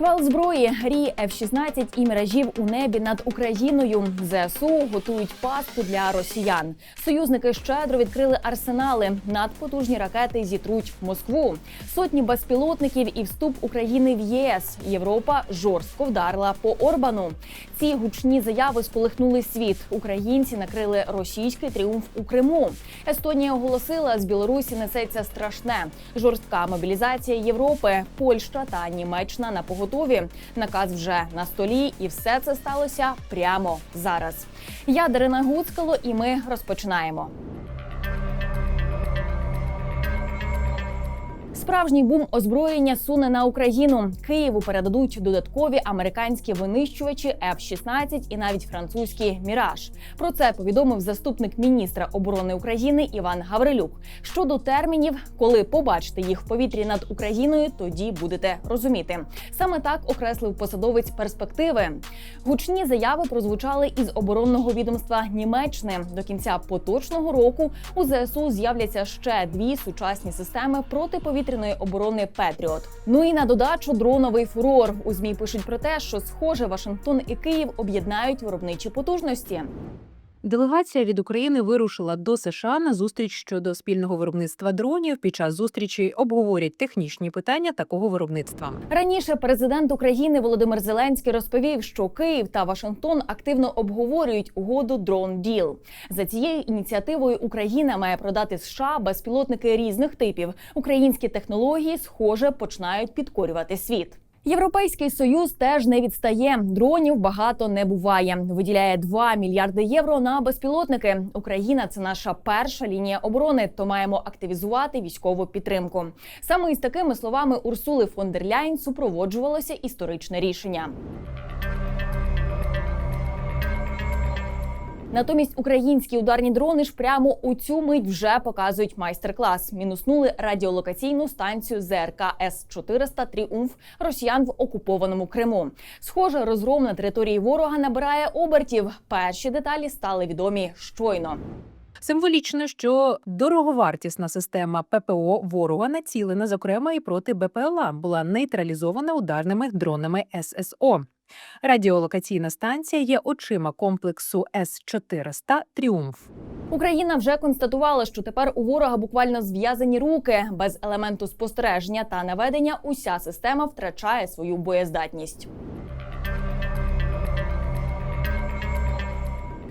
Шквал зброї, рі F-16 і міражів у небі над Україною. ЗСУ готують пастку для росіян. Союзники щедро відкрили арсенали. Надпотужні ракети зітруть Москву. Сотні безпілотників і вступ України в ЄС. Європа жорстко вдарила по Орбану. Ці гучні заяви сколихнули світ. Українці накрили російський тріумф у Криму. Естонія оголосила, з Білорусі несеться страшне. Жорстка мобілізація Європи, Польща та Німеччина на поготові. Наказ вже на столі, і все це сталося прямо зараз. Я Дарина Гуцкало, і ми розпочинаємо. Справжній бум озброєння суне на Україну. Києву передадуть додаткові американські винищувачі F-16 і навіть французький міраж. Про це повідомив заступник міністра оборони України Іван Гаврилюк. Щодо термінів, коли побачите їх в повітрі над Україною, тоді будете розуміти. Саме так окреслив посадовець перспективи. Гучні заяви прозвучали із оборонного відомства Німеччини. До кінця поточного року у ЗСУ з'являться ще дві сучасні системи протиповітряної оборони Петріот. Ну і на додачу дроновий фурор. У змі пишуть про те, що схоже Вашингтон і Київ об'єднають виробничі потужності. Делегація від України вирушила до США на зустріч щодо спільного виробництва дронів. Під час зустрічі обговорять технічні питання такого виробництва. Раніше президент України Володимир Зеленський розповів, що Київ та Вашингтон активно обговорюють угоду Дрон Діл. За цією ініціативою Україна має продати США безпілотники різних типів. Українські технології, схоже, починають підкорювати світ. Європейський союз теж не відстає. Дронів багато не буває. Виділяє 2 мільярди євро на безпілотники. Україна це наша перша лінія оборони, то маємо активізувати військову підтримку. Саме із такими словами Урсули фон дер Ляйн супроводжувалося історичне рішення. Натомість українські ударні дрони ж прямо у цю мить вже показують майстер-клас. Мінуснули радіолокаційну станцію ЗРК С 400 Тріумф росіян в окупованому Криму. Схоже, розгром на території ворога набирає обертів. Перші деталі стали відомі щойно. Символічно, що дороговартісна система ППО ворога націлена, зокрема, і проти БПЛА, була нейтралізована ударними дронами ССО. Радіолокаційна станція є очима комплексу С-400 Тріумф. Україна вже констатувала, що тепер у ворога буквально зв'язані руки. Без елементу спостереження та наведення уся система втрачає свою боєздатність.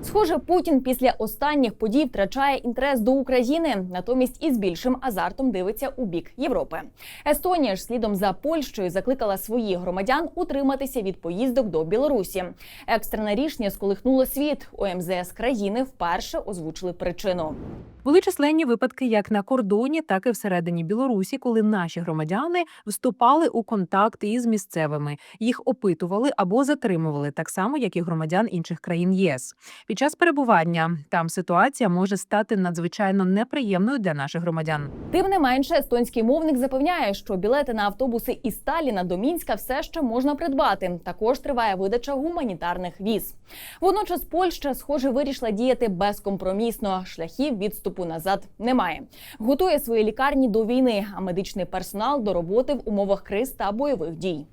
Схоже, Путін після останніх подій втрачає інтерес до України, натомість із більшим азартом дивиться у бік Європи. Естонія ж слідом за Польщею закликала своїх громадян утриматися від поїздок до Білорусі. Екстрене рішення сколихнуло світ. У МЗС країни вперше озвучили причину. Були численні випадки як на кордоні, так і всередині Білорусі, коли наші громадяни вступали у контакти із місцевими, їх опитували або затримували, так само як і громадян інших країн єС. Під час перебування там ситуація може стати надзвичайно неприємною для наших громадян. Тим не менше, естонський мовник запевняє, що білети на автобуси із Сталіна до Мінська все ще можна придбати. Також триває видача гуманітарних віз. Водночас Польща, схоже, вирішила діяти безкомпромісно. Шляхів відступу назад немає. Готує свої лікарні до війни, а медичний персонал до роботи в умовах криз та бойових дій.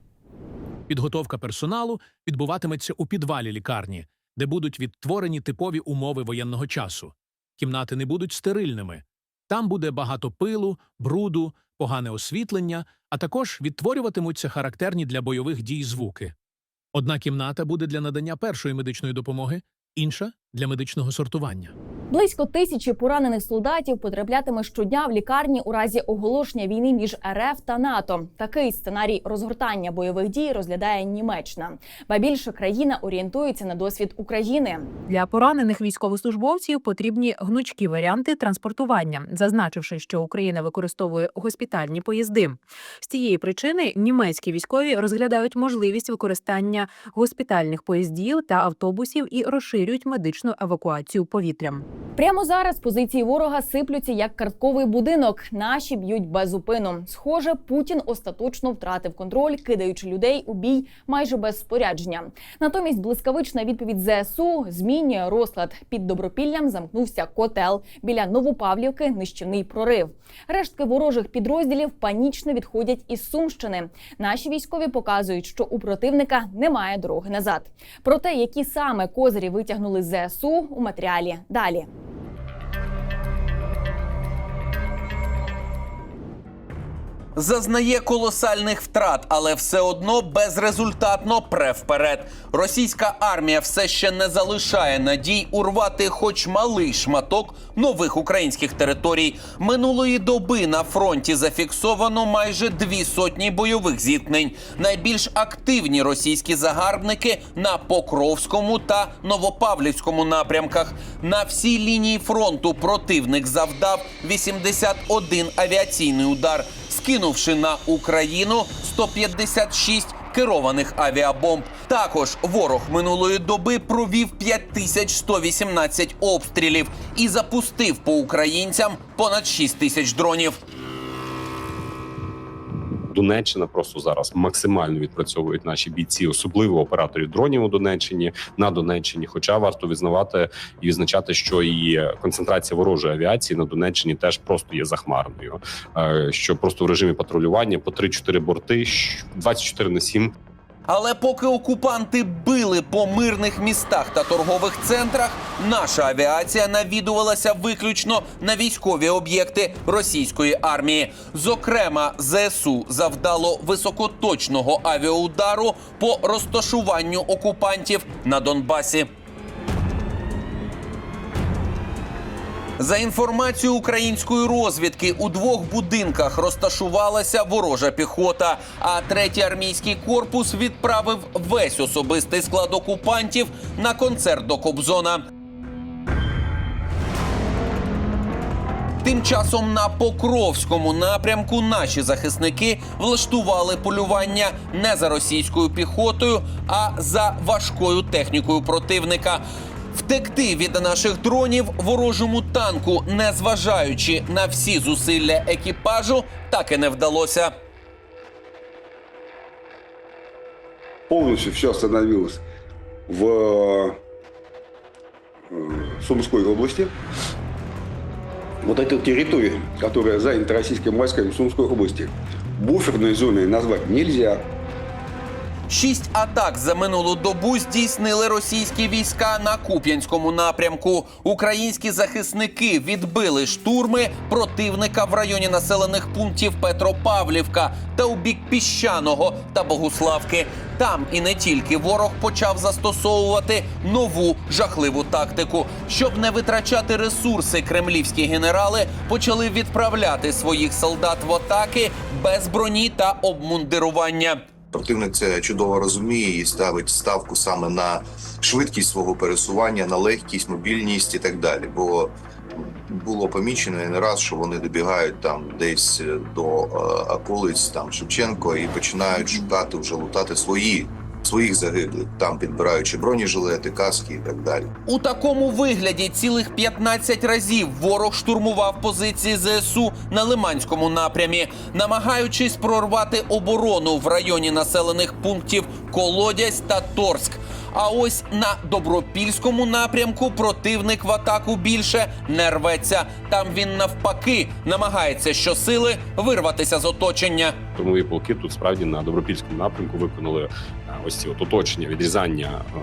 Підготовка персоналу відбуватиметься у підвалі лікарні, де будуть відтворені типові умови воєнного часу. Кімнати не будуть стерильними. Там буде багато пилу, бруду, погане освітлення, а також відтворюватимуться характерні для бойових дій звуки. Одна кімната буде для надання першої медичної допомоги, інша для медичного сортування. Близько тисячі поранених солдатів потраплятиме щодня в лікарні у разі оголошення війни між РФ та НАТО. Такий сценарій розгортання бойових дій розглядає Німеччина. Ба більше країна орієнтується на досвід України. Для поранених військовослужбовців потрібні гнучкі варіанти транспортування, зазначивши, що Україна використовує госпітальні поїзди. З цієї причини німецькі військові розглядають можливість використання госпітальних поїздів та автобусів і розширюють медичну остаточну евакуацію повітрям. Прямо зараз позиції ворога сиплються як картковий будинок. Наші б'ють без зупину. Схоже, Путін остаточно втратив контроль, кидаючи людей у бій майже без спорядження. Натомість блискавична відповідь ЗСУ змінює розклад. Під добропіллям замкнувся котел. Біля Новопавлівки нищівний прорив. Рештки ворожих підрозділів панічно відходять із Сумщини. Наші військові показують, що у противника немає дороги назад. Про те, які саме козирі витягнули з ЗСУ у матеріалі далі. Зазнає колосальних втрат, але все одно безрезультатно пре вперед. Російська армія все ще не залишає надій урвати хоч малий шматок нових українських територій. Минулої доби на фронті зафіксовано майже дві сотні бойових зіткнень. Найбільш активні російські загарбники на Покровському та Новопавлівському напрямках. На всій лінії фронту противник завдав 81 авіаційний удар, скинувши на Україну 156 керованих авіабомб. Також ворог минулої доби провів 5118 обстрілів і запустив по українцям понад 6 тисяч дронів. Донеччина просто зараз максимально відпрацьовують наші бійці, особливо операторів дронів у Донеччині на Донеччині. Хоча варто визнавати і визначати, що і концентрація ворожої авіації на Донеччині теж просто є захмарною. Е, Що просто в режимі патрулювання по 3-4 борти щ- 24 на 7 Але поки окупанти били по мирних містах та торгових центрах, наша авіація навідувалася виключно на військові об'єкти російської армії. Зокрема, ЗСУ завдало високоточного авіаудару по розташуванню окупантів на Донбасі. За інформацією української розвідки, у двох будинках розташувалася ворожа піхота. А третій армійський корпус відправив весь особистий склад окупантів на концерт до Кобзона. Тим часом на Покровському напрямку наші захисники влаштували полювання не за російською піхотою, а за важкою технікою противника. Втекти від наших дронів ворожому танку, незважаючи на всі зусилля екіпажу, так і не вдалося. полностью все остановилось в э, Сумской области. Вот эту территорию, которая занята российскими войсками в Сумской области, буферной зоной назвать нельзя. Шість атак за минулу добу здійснили російські війська на Куп'янському напрямку. Українські захисники відбили штурми противника в районі населених пунктів Петропавлівка та у бік Піщаного та Богуславки. Там і не тільки ворог почав застосовувати нову жахливу тактику. Щоб не витрачати ресурси, кремлівські генерали почали відправляти своїх солдат в атаки без броні та обмундирування. Противник це чудово розуміє і ставить ставку саме на швидкість свого пересування, на легкість, мобільність і так далі. Бо було помічено і не раз, що вони добігають там десь до е, околиць там Шевченко і починають шукати вже лутати свої своїх загиблих, там підбираючи бронежилети, каски і так далі. У такому вигляді цілих 15 разів ворог штурмував позиції ЗСУ на Лиманському напрямі, намагаючись прорвати оборону в районі населених пунктів Колодязь та Торськ. А ось на добропільському напрямку противник в атаку більше не рветься. Там він навпаки намагається щосили вирватися з оточення. Штурмові полки тут справді на добропільському напрямку виконали ось ці от оточення, відрізання е,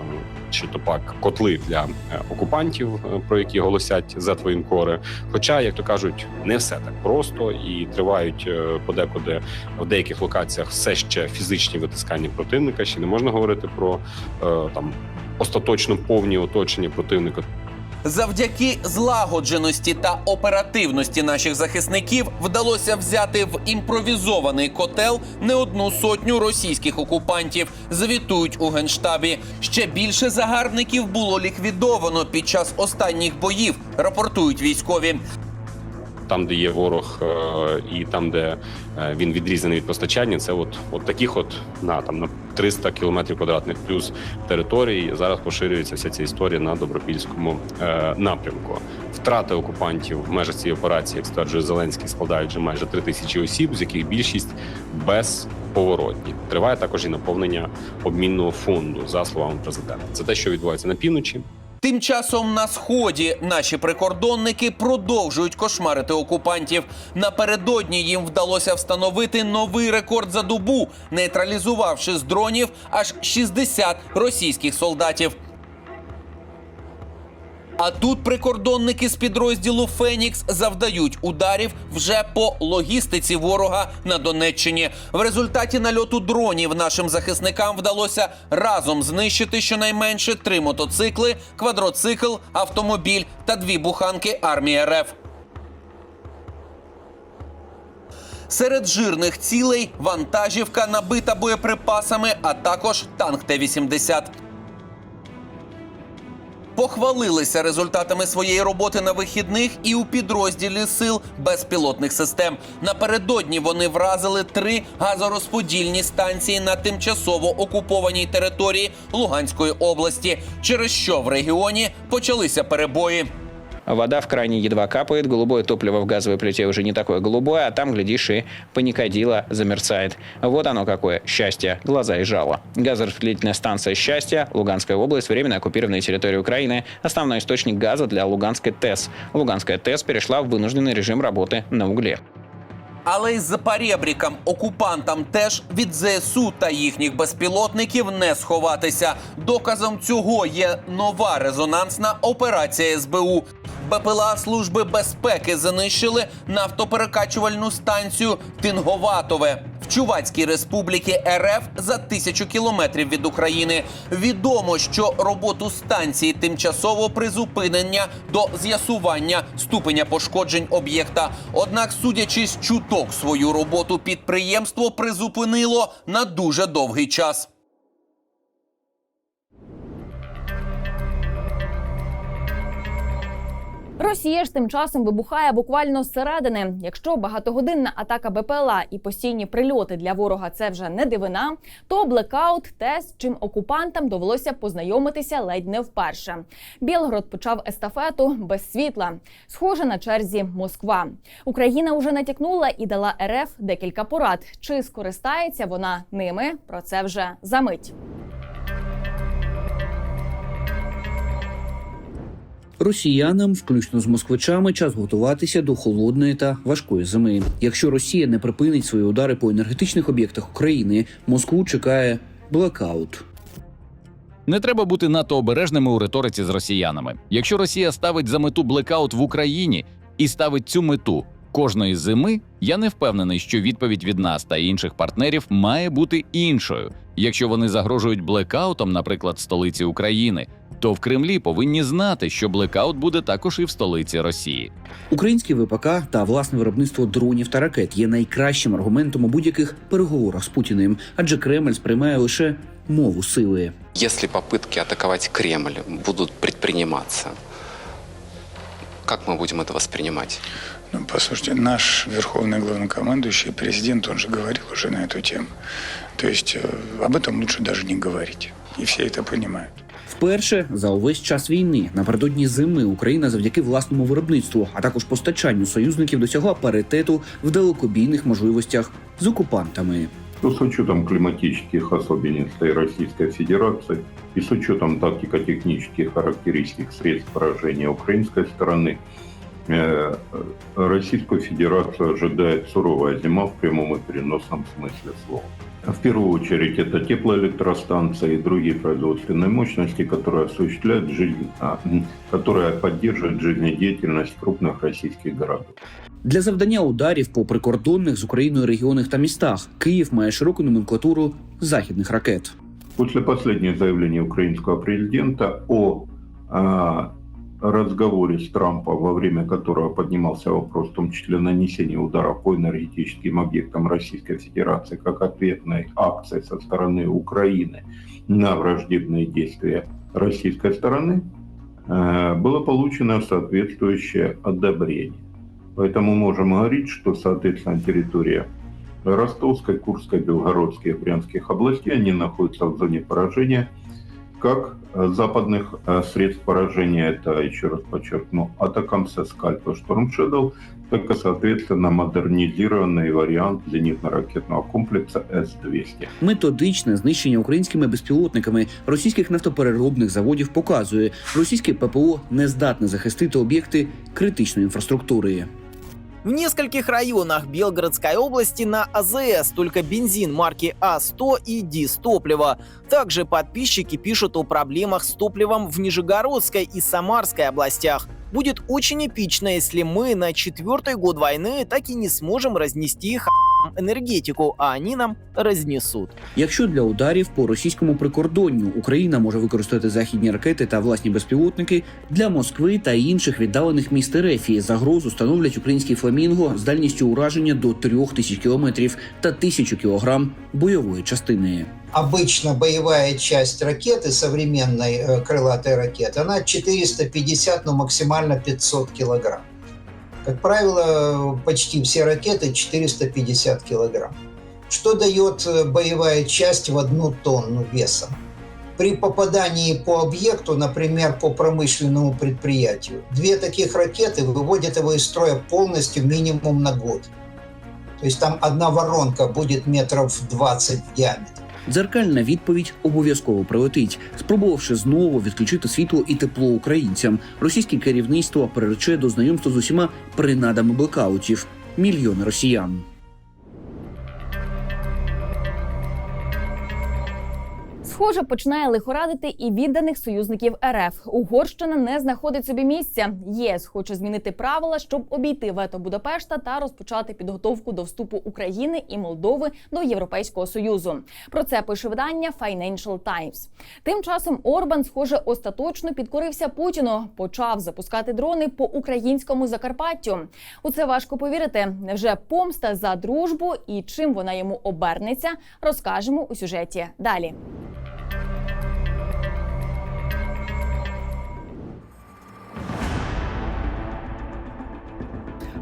чи то пак котли для е, окупантів, е, про які голосять зетвоєнкори. Хоча, як то кажуть, не все так просто і тривають подекуди в деяких локаціях все ще фізичні витискання противника. Ще не можна говорити про там остаточно повні оточення противника. Завдяки злагодженості та оперативності наших захисників вдалося взяти в імпровізований котел не одну сотню російських окупантів. Звітують у генштабі. Ще більше загарбників було ліквідовано під час останніх боїв. Рапортують військові. Там, де є ворог, е, і там, де е, він відрізаний від постачання, це от, от таких от на там на 300 кілометрів квадратних плюс територій. Зараз поширюється вся ця історія на добропільському е, напрямку. Втрати окупантів в межах цієї операції, як стверджує Зеленський, складають вже майже 3 тисячі осіб, з яких більшість безповоротні. Триває також і наповнення обмінного фонду, за словами президента. Це те, що відбувається на півночі. Тим часом на сході наші прикордонники продовжують кошмарити окупантів. Напередодні їм вдалося встановити новий рекорд за добу, нейтралізувавши з дронів аж 60 російських солдатів. А тут прикордонники з підрозділу Фенікс завдають ударів вже по логістиці ворога на Донеччині. В результаті нальоту дронів нашим захисникам вдалося разом знищити щонайменше три мотоцикли, квадроцикл, автомобіль та дві буханки армії РФ. Серед жирних цілей вантажівка набита боєприпасами, а також танк Т-80. Похвалилися результатами своєї роботи на вихідних і у підрозділі сил безпілотних систем. Напередодні вони вразили три газорозподільні станції на тимчасово окупованій території Луганської області, через що в регіоні почалися перебої. Вода в кране едва капает, голубое топливо в газовой плите уже не такое голубое, а там, глядишь, и паникодило замерцает. Вот оно какое счастье, глаза и жало. Газораспределительная станция «Счастье», Луганская область, временно оккупированная территория Украины, основной источник газа для Луганской ТЭС. Луганская ТЭС перешла в вынужденный режим работы на угле. Але й за перебрікам окупантам теж від ЗСУ та їхніх безпілотників не сховатися. Доказом цього є нова резонансна операція СБУ. БПЛА Служби безпеки знищили нафтоперекачувальну станцію Тинговатове в Чувацькій республіки РФ за тисячу кілометрів від України. Відомо, що роботу станції тимчасово призупинення до з'ясування ступеня пошкоджень об'єкта. Однак, судячи з чуток, свою роботу підприємство призупинило на дуже довгий час. Росія ж тим часом вибухає буквально зсередини. Якщо багатогодинна атака БПЛА і постійні прильоти для ворога це вже не дивина, то блекаут те, з чим окупантам довелося познайомитися ледь не вперше. Білгород почав естафету без світла. Схоже на черзі Москва. Україна вже натякнула і дала РФ декілька порад. Чи скористається вона ними? Про це вже за Росіянам, включно з москвичами, час готуватися до холодної та важкої зими. Якщо Росія не припинить свої удари по енергетичних об'єктах України, Москву чекає блекаут. Не треба бути надто обережними у риториці з росіянами. Якщо Росія ставить за мету блекаут в Україні і ставить цю мету кожної зими, я не впевнений, що відповідь від нас та інших партнерів має бути іншою. Якщо вони загрожують блекаутом, наприклад, столиці України, то в Кремлі повинні знати, що блекаут буде також і в столиці Росії. Українські ВПК та власне виробництво дронів та ракет є найкращим аргументом у будь-яких переговорах з Путіним, адже Кремль сприймає лише мову сили. Если попытки атаковать Кремль будут предприниматься, как мы будем это воспринимать? Ну, послушайте, наш верховный главнокомандующий, президент, он же говорил уже на эту тему. То есть э, об этом лучше даже не говорить. И все это понимают. Вперше за увесь час війни напередодні зими Україна завдяки власному виробництву, а також постачанню союзників досягла паритету в далекобійних можливостях з окупантами. то с учетом климатических особенностей Российской Федерации и с учетом тактико-технических характеристик средств поражения украинской стороны, э, Российскую Федерацию ожидает суровая зима в прямом и переносном смысле слова. В первую очередь это теплоэлектростанции и другие производственные мощности, которые осуществляют жизнь, а, м, которые поддерживают жизнедеятельность крупных российских городов. Для завдання ударів по прикордонних з Україною регіонах та містах Київ має широку номенклатуру західних ракет. После последних заявлений украинского президента о а, разговоре с Трампом, во время которого поднимался вопрос, в том числе нанесения ударов по энергетическим объектам Российской Федерации, как ответной акции со стороны Украины на враждебные действия российской стороны, э, было получено соответствующее одобрение. Поэтому можем говорить, что, соответственно, территория Ростовской, Курской, Белгородской и Брянских областей, они находятся в зоне поражения как э, западных э, средств поражения, это, еще раз подчеркну, Атакамса, Скальпа, Storm Shadow, так и, соответственно, модернизированный вариант зенитно-ракетного комплекса С-200. Методичне знищення українськими безпілотниками російських нафтопереробних заводів показує, російське ППО не здатне захистити об'єкти критичної інфраструктури. В нескольких районах Белгородской области на АЗС только бензин марки А100 и ДИС топлива. Также подписчики пишут о проблемах с топливом в Нижегородской и Самарской областях. Будет очень эпично, если мы на четвертый год войны так и не сможем разнести их энергетику, а они нам разнесут. Якщо для ударів по російському прикордонню Україна може використати західні ракети та власні безпілотники для Москви та інших віддалених міст Ерефії загрозу становлять українські фламінго з дальністю ураження до 3000 кілометрів та 1000 кілограм бойової частини. Обычно боевая часть ракеты, современной э, крылатой ракеты, она 450, но максимально 500 килограмм. Как правило, почти все ракеты 450 килограмм. Что дает э, боевая часть в одну тонну весом? При попадании по объекту, например, по промышленному предприятию, две таких ракеты выводят его из строя полностью минимум на год. То есть там одна воронка будет метров 20 в диаметре. Дзеркальна відповідь обов'язково прилетить, спробувавши знову відключити світло і тепло українцям. Російське керівництво прирече до знайомства з усіма принадами блекаутів мільйони росіян. Схоже, починає лихорадити і відданих союзників РФ. Угорщина не знаходить собі місця. ЄС хоче змінити правила, щоб обійти вето Будапешта та розпочати підготовку до вступу України і Молдови до Європейського союзу. Про це пише видання Financial Times. Тим часом Орбан, схоже, остаточно підкорився Путіну. Почав запускати дрони по українському Закарпаттю. У це важко повірити. Невже помста за дружбу і чим вона йому обернеться, розкажемо у сюжеті далі.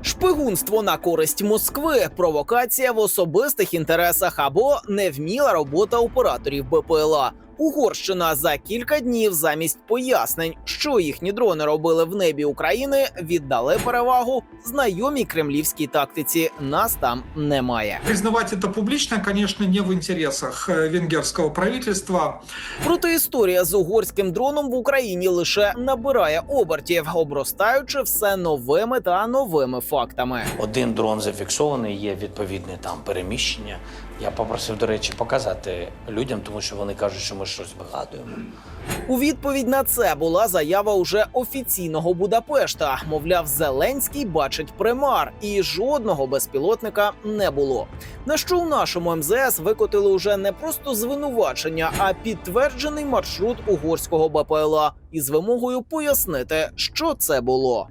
Шпигунство на користь Москви, провокація в особистих інтересах або невміла робота операторів БПЛА. Угорщина за кілька днів замість пояснень, що їхні дрони робили в небі України, віддали перевагу знайомій кремлівській тактиці. Нас там немає. Признавать это публично, конечно, не в интересах э, венгерского правительства. Проте історія з угорським дроном в Україні лише набирає обертів, обростаючи все новими та новими фактами. Один дрон зафіксований, є відповідне там переміщення. Я попросив, до речі, показати людям, тому що вони кажуть, що ми щось вигадуємо. У відповідь на це була заява уже офіційного Будапешта. Мовляв, Зеленський бачить примар, і жодного безпілотника не було. На що у нашому МЗС викотили уже не просто звинувачення, а підтверджений маршрут угорського БПЛА із вимогою пояснити, що це було.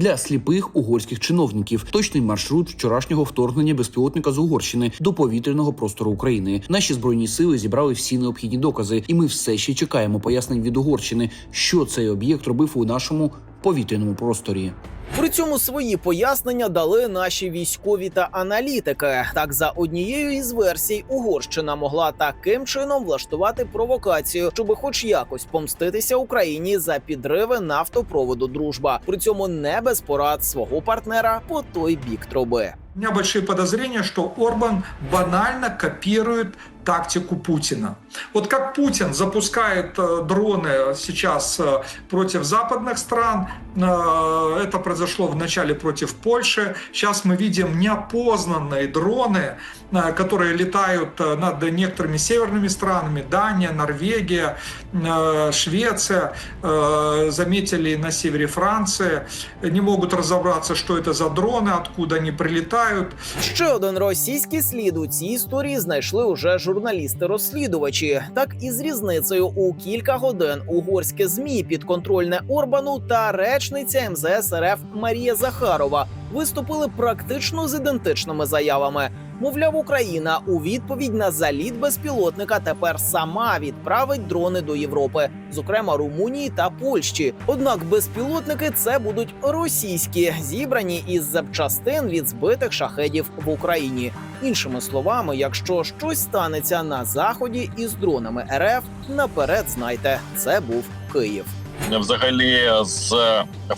Для сліпих угорських чиновників точний маршрут вчорашнього вторгнення безпілотника з Угорщини до повітряного простору України. Наші збройні сили зібрали всі необхідні докази, і ми все ще чекаємо пояснень від Угорщини, що цей об'єкт робив у нашому повітряному просторі. При цьому свої пояснення дали наші військові та аналітики. Так, за однією із версій, Угорщина могла таким чином влаштувати провокацію, щоб хоч якось помститися Україні за підриви нафтопроводу Дружба. При цьому не без порад свого партнера по той бік труби. У меня большие подозрения, что Орбан банально копирует тактику Путина. Вот как Путин запускает э, дроны сейчас э, против западных стран, э, это произошло вначале против Польши, сейчас мы видим неопознанные дроны, э, которые летают э, над некоторыми северными странами, Дания, Норвегия, э, Швеция, э, заметили на севере Франции, не могут разобраться, что это за дроны, откуда они прилетают. Ще один російський слід у цій історії знайшли уже журналісти-розслідувачі. Так і з різницею у кілька годин. Угорське змі підконтрольне Орбану та речниця МЗС РФ Марія Захарова виступили практично з ідентичними заявами. Мовляв, Україна у відповідь на заліт безпілотника тепер сама відправить дрони до Європи, зокрема Румунії та Польщі. Однак безпілотники це будуть російські, зібрані із запчастин від збитих шахедів в Україні. Іншими словами, якщо щось станеться на заході із дронами РФ, наперед знайте, це був Київ. взагалі з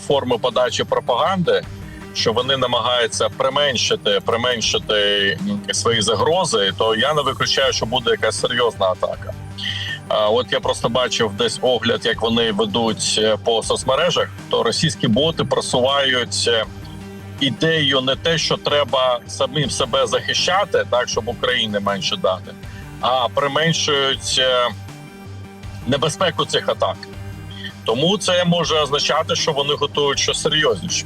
форми подачі пропаганди, що вони намагаються применшити, применшити свої загрози, то я не виключаю, що буде якась серйозна атака. От я просто бачив десь огляд, як вони ведуть е, по соцмережах, то російські боти просувають е, ідею не те, що треба самим себе захищати, так щоб України менше дати, а применшують е, небезпеку цих атак. Тому це може означати, що вони готують щось серйозніше.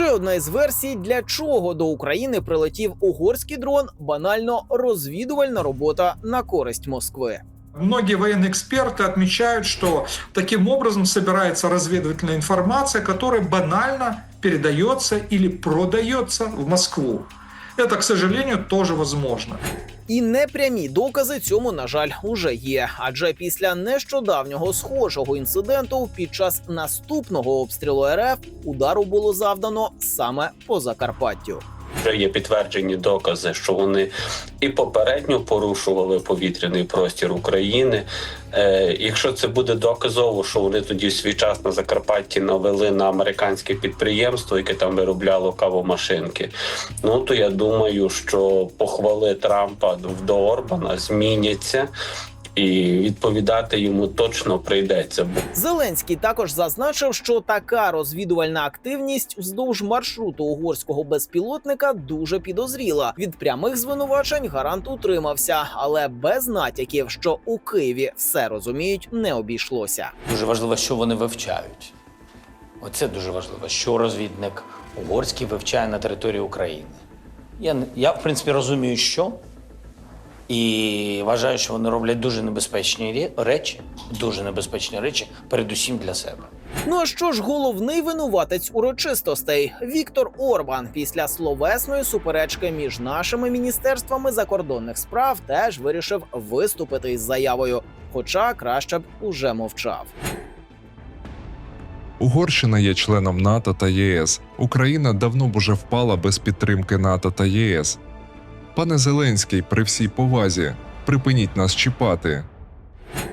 Ще одна із версій, для чого до України прилетів угорський дрон, банально розвідувальна робота на користь Москви. Многие военные эксперты отмечают, что таким образом собирается разведывательная информация, которая банально передается или продается в Москву. Это, к сожалению, тоже возможно. І непрямі докази цьому, на жаль, уже є. Адже після нещодавнього схожого інциденту під час наступного обстрілу РФ удару було завдано саме по Закарпаттю. Вже є підтверджені докази, що вони і попередньо порушували повітряний простір України. Е, якщо це буде доказово, що вони тоді в свій час на Закарпатті навели на американське підприємство, яке там виробляло кавомашинки, ну то я думаю, що похвали Трампа до Орбана зміняться. І відповідати йому точно прийдеться. Зеленський також зазначив, що така розвідувальна активність вздовж маршруту угорського безпілотника дуже підозріла. Від прямих звинувачень гарант утримався, але без натяків, що у Києві все розуміють, не обійшлося. Дуже важливо, що вони вивчають. Оце дуже важливо, що розвідник угорський вивчає на території України. Я, не- я в принципі, розумію, що. І вважаю, що вони роблять дуже небезпечні речі, дуже небезпечні речі, передусім для себе. Ну а що ж головний винуватець урочистостей Віктор Орбан після словесної суперечки між нашими міністерствами закордонних справ теж вирішив виступити із заявою, хоча краще б уже мовчав. Угорщина є членом НАТО та ЄС. Україна давно б уже впала без підтримки НАТО та ЄС. Пане Зеленський, при всій повазі, припиніть нас чіпати.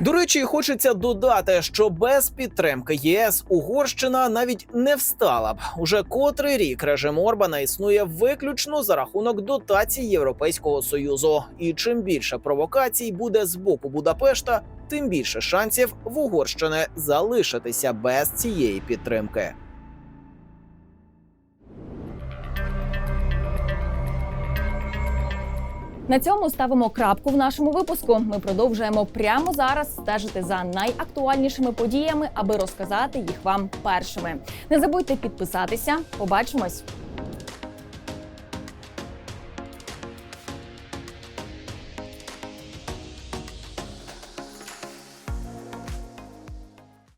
До речі, хочеться додати, що без підтримки ЄС Угорщина навіть не встала б. Уже котрий рік режим Орбана існує виключно за рахунок дотацій Європейського союзу. І чим більше провокацій буде з боку Будапешта, тим більше шансів в Угорщини залишитися без цієї підтримки. На цьому ставимо крапку в нашому випуску. Ми продовжуємо прямо зараз стежити за найактуальнішими подіями, аби розказати їх вам першими. Не забудьте підписатися. Побачимось.